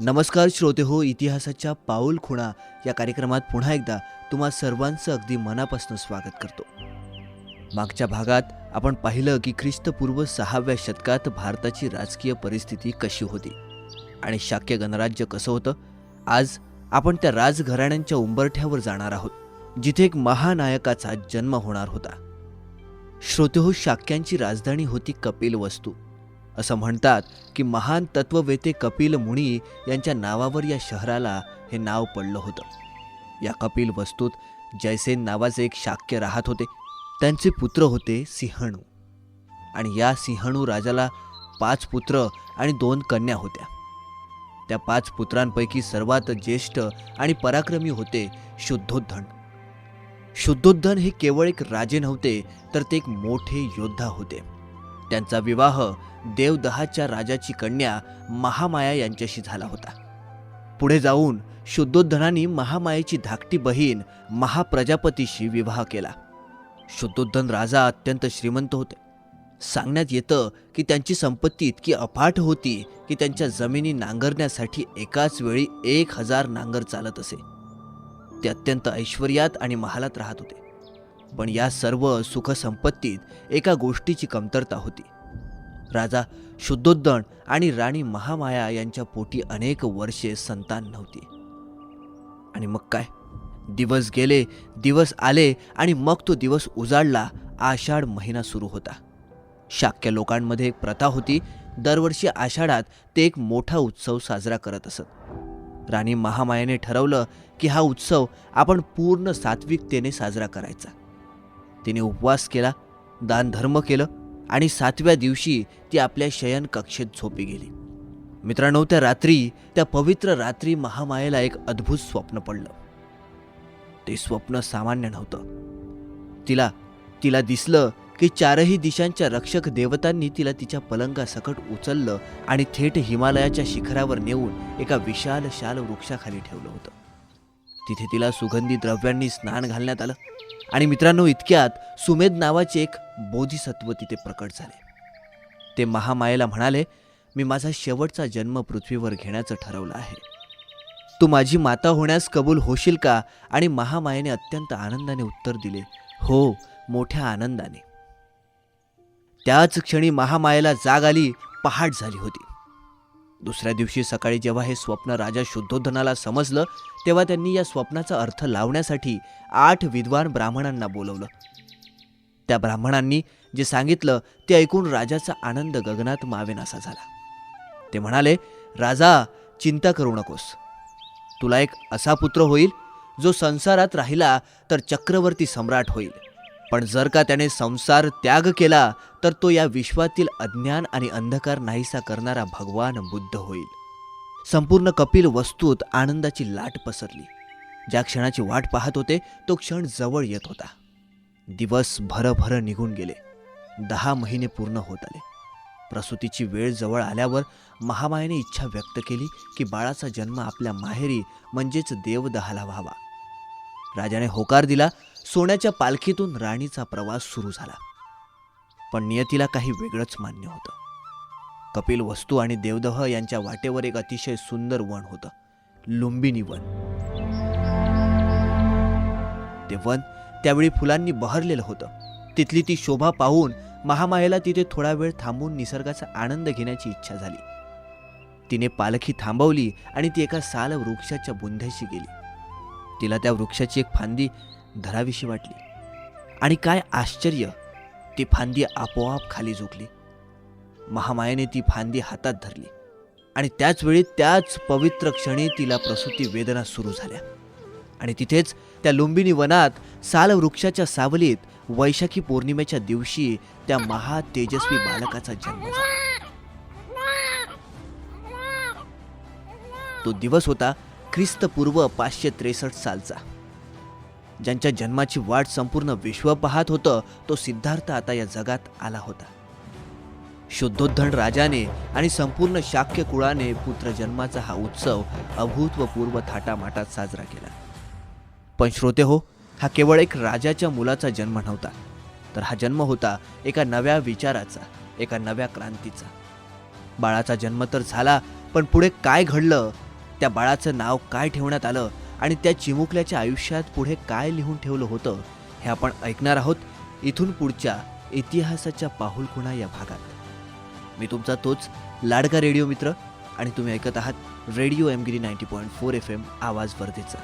नमस्कार श्रोते हो इतिहासाच्या पाऊल खुणा या कार्यक्रमात पुन्हा एकदा तुम्हा सर्वांचं अगदी मनापासून स्वागत करतो. मागच्या भागात आपण पाहिलं की ख्रिस्तपूर्व सहाव्या शतकात भारताची राजकीय परिस्थिती कशी होती आणि शाक्य गणराज्य कसं होतं आज आपण त्या राजघराण्यांच्या उंबरठ्यावर जाणार आहोत जिथे एक महानायकाचा जन्म होणार होता. श्रोतेहो शाक्यांची राजधानी होती कपिल वस्तू असं म्हणतात की महान तत्ववेते कपिल मुनी यांच्या नावावर या शहराला हे नाव पडलं होतं. या कपिल वस्तूत जयसेन नावाचे एक शाक्य राहत होते. त्यांचे पुत्र होते सिंहणू. आणि या सिंहणू राजाला पाच पुत्र आणि दोन कन्या होत्या. त्या पाच पुत्रांपैकी सर्वात ज्येष्ठ आणि पराक्रमी होते शुद्धोद्धन. शुद्धोद्धन हे केवळ एक राजे नव्हते तर ते एक मोठे योद्धा होते. त्यांचा विवाह देवदहाच्या राजाची कन्या महामाया यांच्याशी झाला होता. पुढे जाऊन शुद्धोद्धनानी महामायेची धाकटी बहीण महाप्रजापतीशी विवाह केला. शुद्धोद्धन राजा अत्यंत श्रीमंत होते. सांगण्यात येतं की त्यांची संपत्ती इतकी अफाट होती की त्यांच्या जमिनी नांगरण्यासाठी एकाच वेळी एक हजार नांगर चालत असे. ते अत्यंत ऐश्वर्यात आणि महालात राहत होते. पण या सर्व सुखसंपत्तीत एका गोष्टीची कमतरता होती. राजा शुद्धोद्धन आणि राणी महामाया यांच्या पोटी अनेक वर्षे संतान नव्हती. आणि मग काय? दिवस गेले दिवस आले आणि मग तो दिवस उजाडला आषाढ महिना सुरू होता. शाक्य लोकांमध्ये एक प्रथा होती दरवर्षी आषाढात ते एक मोठा उत्सव साजरा करत असत. राणी महामायाने ठरवलं की हा उत्सव आपण पूर्ण सात्विकतेने साजरा करायचा. तिने उपवास केला दानधर्म केलं आणि सातव्या दिवशी ती आपल्या शयन कक्षेत झोपी गेली. मित्रांनो त्या रात्री त्या पवित्र रात्री महामायेला एक अद्भुत स्वप्न पडलं. ते स्वप्न सामान्य नव्हतं. तिला तिला दिसलं की चारही दिशांच्या रक्षक देवतांनी तिला तिच्या पलंगासकट उचललं आणि थेट हिमालयाच्या शिखरावर नेऊन एका विशाल शाल वृक्षाखाली ठेवलं होतं. तिथे तिला सुगंधी द्रव्यांनी स्नान घालण्यात आलं. आणि मित्रांनो इतक्यात सुमेध नावाचे एक बोधिसत्व तिथे प्रकट झाले. ते महामायेला म्हणाले मी माझा शेवटचा जन्म पृथ्वीवर घेण्याचं ठरवलं आहे. तू माझी माता होण्यास कबूल होशील का? आणि महामायेने अत्यंत आनंदाने उत्तर दिले हो मोठ्या आनंदाने. त्याच क्षणी महामायेला जाग आली पहाट झाली होती. दुसऱ्या दिवशी सकाळी जेव्हा हे स्वप्न राजा शुद्धोधनाला समजलं तेव्हा त्यांनी या स्वप्नाचा अर्थ लावण्यासाठी आठ विद्वान ब्राह्मणांना बोलवलं. त्या ब्राह्मणांनी जे सांगितलं ते ऐकून राजाचा आनंद गगनात मावेनासा झाला. ते म्हणाले राजा चिंता करू नकोस. तुला एक असा पुत्र होईल जो संसारात राहिला तर चक्रवर्ती सम्राट होईल. पण जर का त्याने संसार त्याग केला तर तो या विश्वातील अज्ञान आणि अंधकार नाहीसा करणारा भगवान बुद्ध होईल. संपूर्ण कपिल वस्तूत आनंदाची लाट पसरली. ज्या क्षणाची वाट पाहत होते तो क्षण जवळ येत होता. दिवस भरभर निघून गेले. दहा महिने पूर्ण होत आले. प्रसूतीची वेळ जवळ आल्यावर महामायाने इच्छा व्यक्त केली की बाळाचा जन्म आपल्या माहेरी म्हणजेच देवदहाला व्हावा. राजाने होकार दिला. सोन्याच्या पालखीतून राणीचा प्रवास सुरू झाला. पण नियतीला काही वेगळंच मान्य होतं. कपिल वस्तू आणि देवदह यांच्या वाटेवर एक अतिशय सुंदर वन होतं लुंबिनी वन. ते वन त्यावेळी फुलांनी बहरलेलं होतं. तिथली ती शोभा पाहून महामायेला तिथे थोडा वेळ थांबून निसर्गाचा आनंद घेण्याची इच्छा झाली. तिने पालखी थांबवली आणि ती एका साल वृक्षाच्या बुंध्याशी गेली. तिला त्या वृक्षाची एक फांदी धराविशी वाटली. आणि काय आश्चर्य! ती फांदी आपोआप खाली झुकली. महामायेने ती फांदी हातात धरली आणि त्याच वेळी त्याच पवित्र क्षणी तिला प्रसूती वेदना सुरू झाल्या. आणि तिथेच त्या लुंबिनी वनात साल वृक्षाच्या सावलीत वैशाखी पौर्णिमेच्या दिवशी त्या महा तेजस्वी बालकाचा जन्म झाला. तो दिवस होता ख्रिस्तपूर्व पाचशे त्रेसष्ट सालचा. ज्यांच्या जन्माची वाट संपूर्ण विश्व पाहत होतं तो सिद्धार्थ आता या जगात आला होता. शुद्धोद्धन राजाने आणि संपूर्ण शाक्य कुळाने पुत्रजन्माचा हा उत्सव अभूतपूर्व थाटामाटात साजरा केला. पण श्रोते हो हा केवळ एक राजाच्या मुलाचा जन्म नव्हता तर हा जन्म होता एका नव्या विचाराचा एका नव्या क्रांतीचा. बाळाचा जन्म तर झाला पण पुढे काय घडलं त्या बाळाचं नाव काय ठेवण्यात आलं आणि त्या चिमुकल्याच्या आयुष्यात पुढे काय लिहून ठेवलं होतं हे आपण ऐकणार आहोत इथून पुढच्या इतिहासाच्या पाहुलखुणा या भागात. मी तुमचा तोच लाडका रेडिओ मित्र आणि तुम्ही ऐकत आहात radio MGIRI ninety point four F M आवाज वर्धेचा.